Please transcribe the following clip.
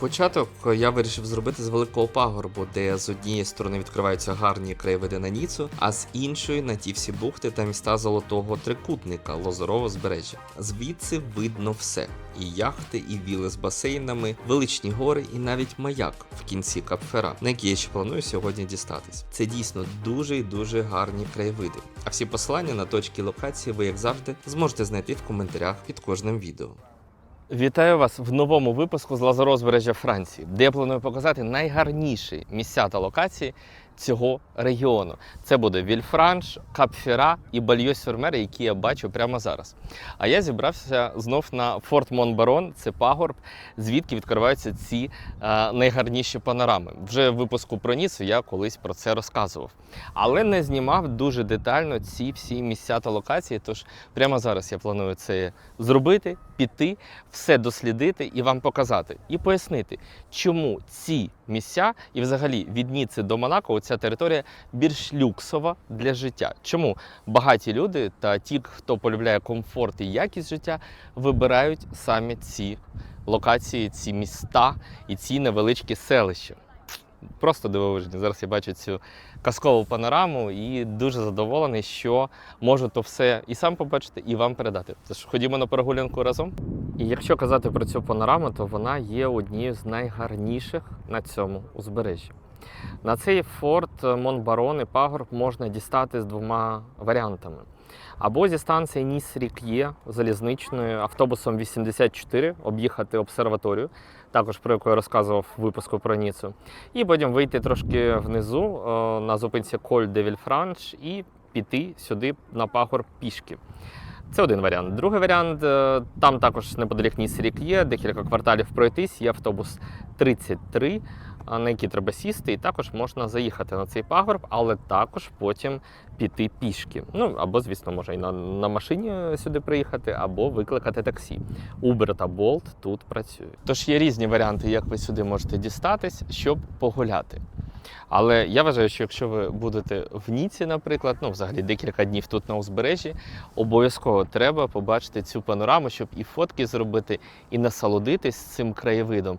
Початок я вирішив зробити з великого пагорбу, де з однієї сторони відкриваються гарні краєвиди на Ніцу, а з іншої на ті всі бухти та міста золотого трикутника Лозорове збережжя. Звідси видно все: і яхти, і віли з басейнами, величні гори, і навіть маяк в кінці Капфера, на який я ще планую сьогодні дістатись. Це дійсно дуже і дуже гарні краєвиди. А всі посилання на точки локації ви, як завжди, зможете знайти в коментарях під кожним відео. Вітаю вас в новому випуску з Лазорозбережжя Франції, де я планую показати найгарніші місця та локації цього регіону. Це буде Вільфранш, Капфіра і Бальйо-Сюрмер, які я бачу прямо зараз. А я зібрався знов на Форт Монбарон, це пагорб, звідки відкриваються ці е, найгарніші панорами. Вже в випуску про Ніцу я колись про це розказував. Але не знімав дуже детально ці всі місця та локації. Тож прямо зараз я планую це зробити, піти, все дослідити і вам показати, і пояснити, чому ці місця і взагалі від Ніци до Монако ця територія більш люксова для життя. Чому багаті люди та ті, хто полюбляє комфорт і якість життя, вибирають саме ці локації, ці міста і ці невеличкі селища. Просто дивовижні. Зараз я бачу цю казкову панораму і дуже задоволений, що можу то все і сам побачити, і вам передати. Тож ходімо на прогулянку разом. І якщо казати про цю панораму, то вона є однією з найгарніших на цьому узбережжі. На цей форт Монбарон і пагорб можна дістати з двома варіантами. Або зі станції Ніс-Рік'є залізничною автобусом 84 об'їхати обсерваторію, також про яку я розказував в випуску про Ніцу, і потім вийти трошки внизу е, на зупинці Коль де Вільфранш і піти сюди на пагорб пішки. Це один варіант. Другий варіант е, там також неподалік Ніс-Рік є, декілька кварталів пройтись, є автобус 33, а, на який треба сісти, і також можна заїхати на цей пагорб, але також потім піти пішки. Ну або, звісно, може і на, на машині сюди приїхати, або викликати таксі. Uber та Bolt тут працюють. Тож є різні варіанти, як ви сюди можете дістатись, щоб погуляти. Але я вважаю, що якщо ви будете в Ніці, наприклад, ну взагалі декілька днів тут на узбережжі, обов'язково треба побачити цю панораму, щоб і фотки зробити, і насолодитись цим краєвидом.